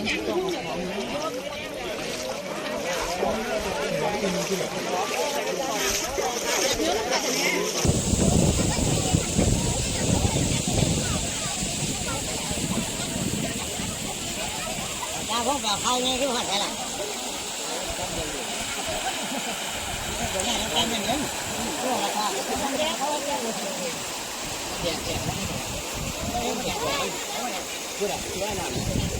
ถ้าพวกเราเข้าเนี่ยรู้หัดอะไรเดี๋ยวนี้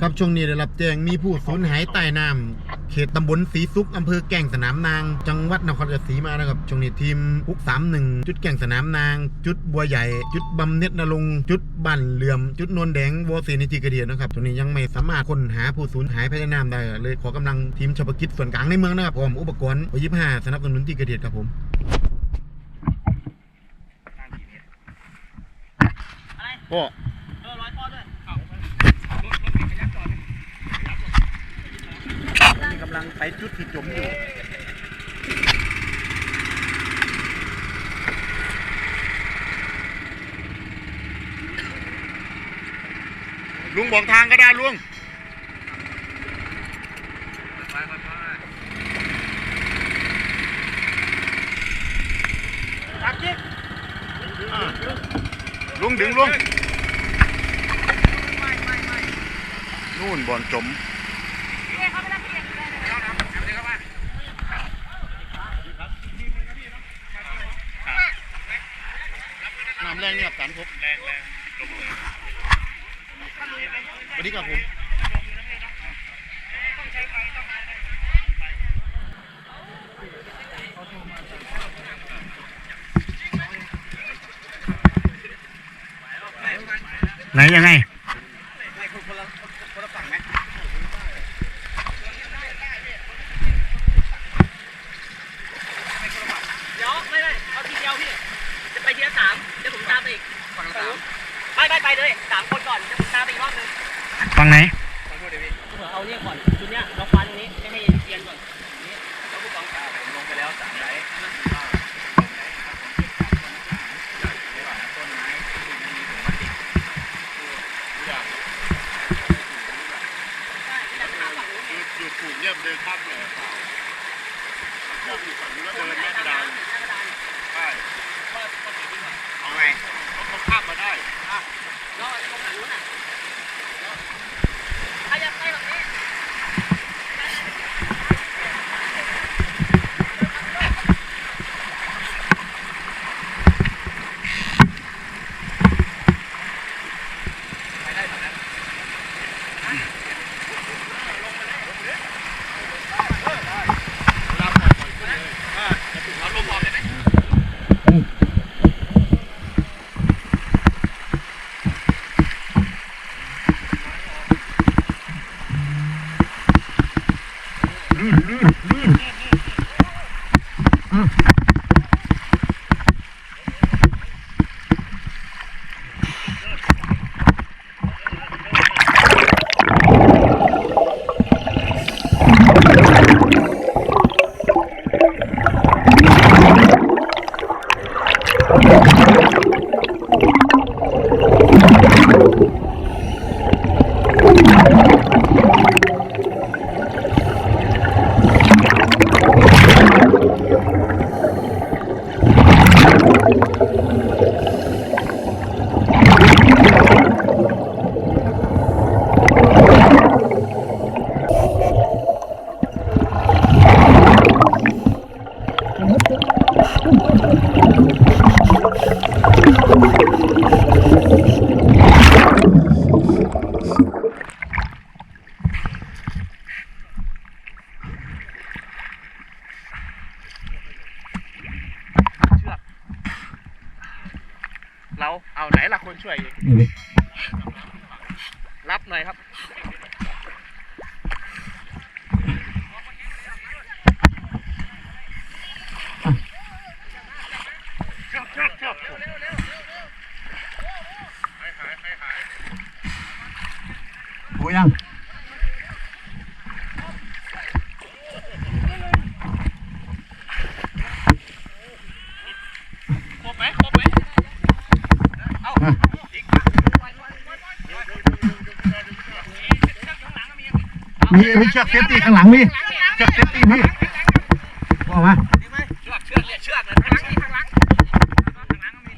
ครับช่วงนี้ได้รับแจ้งมีผู้สูญหายใต้น้ำเขตตำบลสีสุกอำเภอแก่งสนามนาง จังหวัดนครราชสีมานะครับช่วงนี้ทีมอุก31จุดแก่งสนามนาง จุดบัวใหญ่ จุดบำเน็จนรงจุดบั่นเหลื่อม จุดโนนแดงวอเซนิติกระเดียนะครับช่วงนี้ยังไม่สามารถค้นหาผู้สูญหายภายในน้ำได้ เลยขอกำลังทีมเฉพาะกิจส่วนกลางในเมืองนะครับพร้อมอุปกรณ์วยิบห้าสนับสนุนที่กระเดียดครับผมก็ กำลังไปจุดที่จมอยู่ลุงบอกทางก็ได้ลุงลุงดึงลุงนู่นบอลจมามแรงเนี่ยกับสารครบแรงแรงสวัสดีครับผมไหนยังไง เดี๋ยวไม่ไม่เอาทีเดียวพี่ จะไปทีละสามเดี๋ยวผมตาม ไปอีกฝั่งสามไม่ไม่ไปเลยสามคนก่อนเดี๋ยวผมตามไปอีกรอบนึงฟังไหนเผื่อเอาเนี่ยก่อนชุดเนี้ยเราคว้าตรงนี้ไม่ให้เอียนก่อนนี่แล้วผู้กองผมลงไปแล้วสามไลท์นั่นคือว่าต้นไม้ที่มันมีถุงพลาสติกทุกอย่างใช่ที่เราทำฝั่งนู้นคือจุดถูกเนี่ยเดินข้ามเลยเปล่าเดินอยู่ฝั่งนู้นแล้วเดินหน้ากระดา Mm-hmm. เราเอาไหนล่ะคนช่วยเองนี่ดิรับหน่อยครับเชือกเชือกเชือกหายหายหายหาย โอ้ยัง ครบไหมครบไหมเอาอีก มีมีเชือกเซฟตี้ข้างหลังมีเชือกเซฟตี้มีว่ามา เชือกเชือกเนี่ยเชือกนะข้างหลังข้างหลังข้างหลังก็มี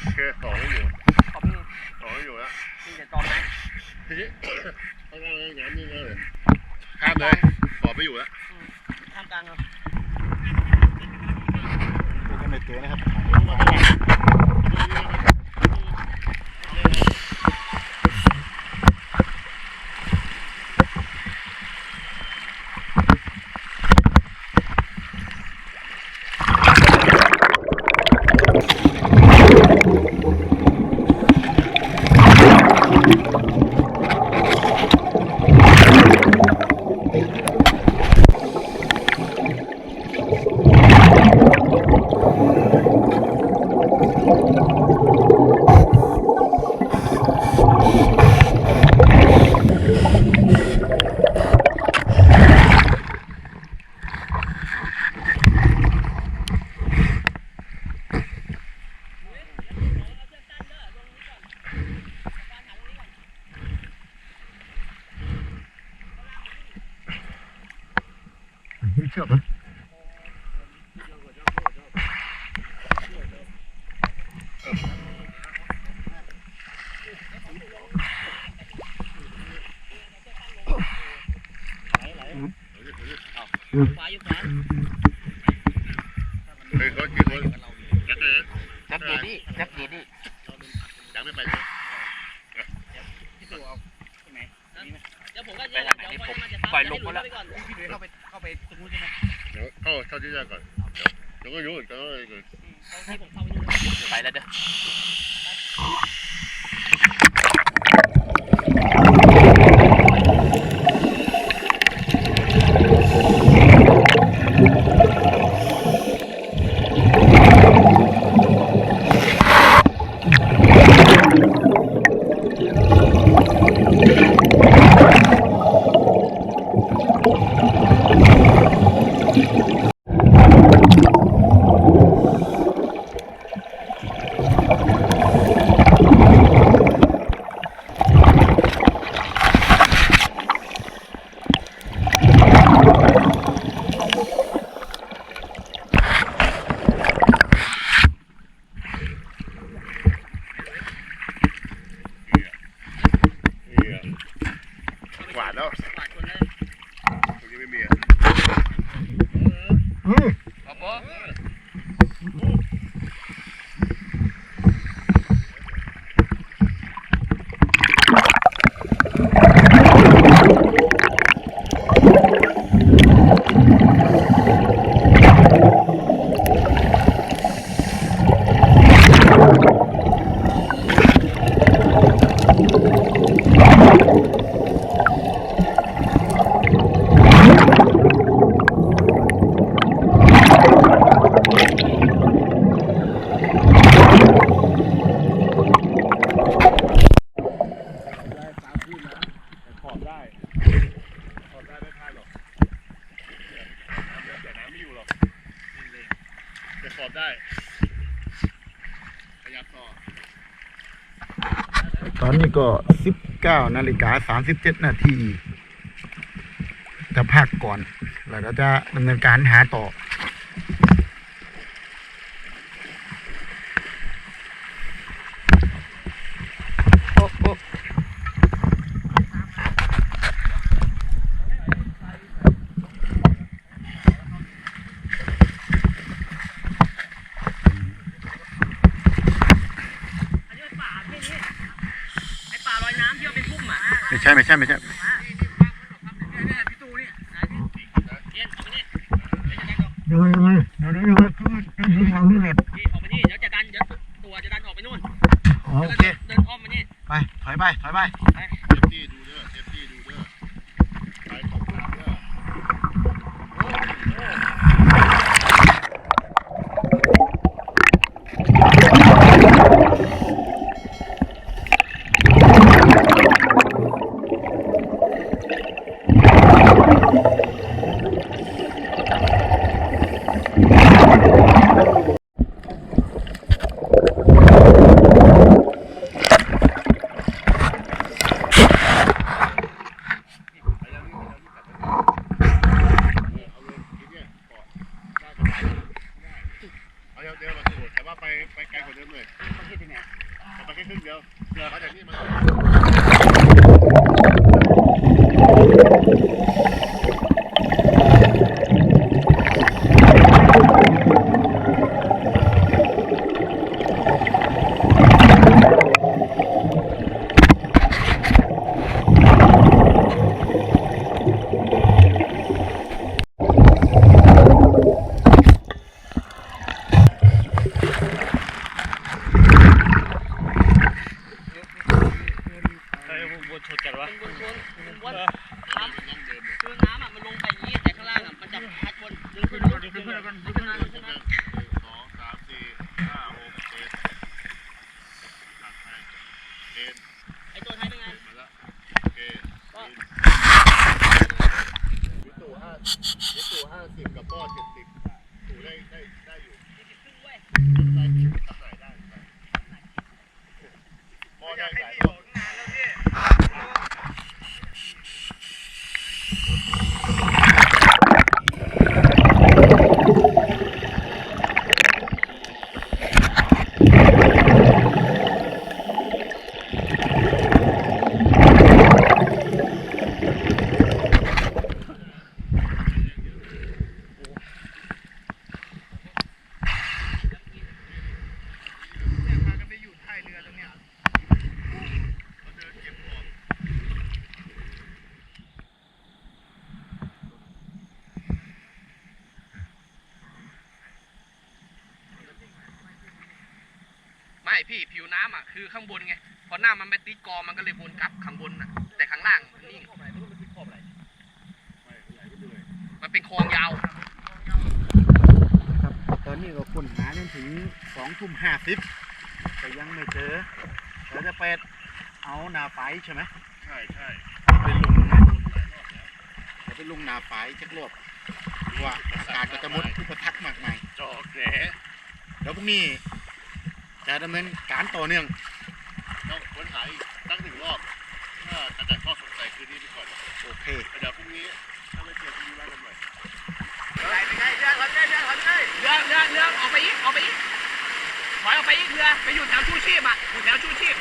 โอเคต่อไม่อยู่ ขอบคุณ ต่ อไม่อยู่แล้วนี่จะต่อไหมทีนี้เอาไงงานนี่เลยข้ามเลยต่อไม่อยู่แล้วท่ามกลางเราจะไม่เตือนนะครับ เชือกนะ ขวาอยู่ขวา เฮ้ยเขากี่คนยัดเลยนะ จับดีดิจับดีดิ ยังไม่ไปเลย พี่ตู่เอาตรงไหนเดี๋ยวผมก็เดี๋ยวเดี๋ยวปล่อยลงมาแล้ว พี่ดุยเข้าไปเข้าไปตรงนู้นใช่ไหม เดี๋ยวเข้าเข้าที่แรกก่อน เดี๋ยวก็รู้อีกก็เลยที่ผมเข้าไปนู่นไปแล้วเด้อ ตอนนี้ก็สิบเก้านาฬิกาสามสิบเจ็ดนาทีจะพักก่อน แล้วก็จะดำเนินการหาต่อ ใช่ไม่ใช่ไม่ใช่ยังไงยังไงเดี๋ยวเดี๋ยวเดี๋ยวคือทางนี่แหละนี่ออกไปนี่เดี๋ยวจะดันเดี๋ยวตัวจะดันออกไปนู่นโอเคเดินอ้อมมานี่ไปถอยไปถอยไป เซฟตี้ดูเด้อเซฟตี้ดูเด้อไปขอบคุณเด้อ เอาเดี๋ยวมาสูดแต่ว่าไปไปไกลกว่าเดิมเลยแต่ไปแค่ค รึ่งเดียวเดี๋ยวมาจากนี่มา ใครบนชนกันวะเป็นวนๆเป็นวนน้ำคือน้ำอะมันลงไปอย่างนี้แต่ข้างล่างอะมันจะพัดวนดึงขึ้นดึงขึ้นดึงขึ้นดึงขึ้นมาดึงขึ้นมาสองสามสี่ห้าหกเจ็ดหลักไปเกณฑ์ไอ้ตัวท้ายเป็นไงมาแล้วโอเคก็วิตู่ห้าวิตู่ห้าสิบกับป้อเจ็ดสิบตู่ได้ได้ได้อยู่ขึ้นเว้ยได้อยู่ทำไหนได้ได้ป้อได้หลายรอบ ไม่ พี่ผิวน้ำอะคือข้างบนไงพอหน้ามันไปติดกอมันก็เลยวนกลับข้างบนอะ แต่ข้างล่างมันนิ่งมันเป็นคลองยาวครับตอนนี้ก็ค้นหาจนถึงสองทุ่มห้าสิบแต่ยังไม่เจอเราจะไปเอาหนาไฟใช่ไหมใช่ใช่ไปลงเราไปลงหนาไฟจักรอบดูว่าอากาศก็จะมดอุปทักมากมายจอกแหนแล้วพรุ่งนี้ จะดำเนินการต่อเนื่องต้องค้นหาอีกตั้งหนึ่งรอบถ้าอาจารย์ข้อสงสัยคืนนี้ไปก่อนโอเคเดี๋ยวพรุ่งนี้ถ้าไม่เจอพรุ่งนี้ว่ากันใหม่เรือเรือเรือออกไปอีกออกไปอีกถอยออกไปอีกเรือไปอยู่แถวชูชีพอะอยู่แถวชูชีพ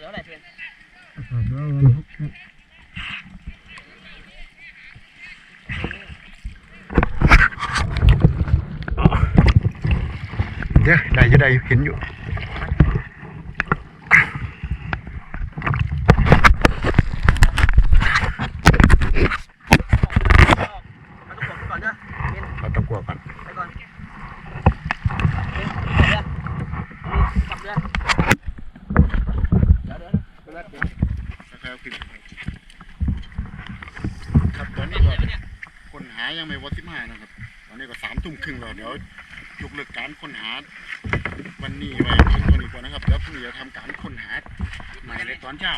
ตัดเหลืออะไรเพียน เดี๋ยวได้จะได้เห็นอยู่ มาต้องขวบก่อนเนเราตะกัวก่อนไปก่อนเฮ้ยเดี๋ยวนี่กลับเรือเดี๋ยวเดี๋ยวเดี๋ยวเดี๋ยว ครับครับตอนนี้ก็ค้นหายังไม่วัดสิบห้านะครับ ตอนนี้ก็สามทุ่มครึ่งแล้วเดี๋ยวยกเลิกการค้นหาวันนี้ไว้เพียงเท่านี้ก่อนนะครับแล้วพรุ่งนี้จะทำการค้นหาใหม่ในตอนเช้า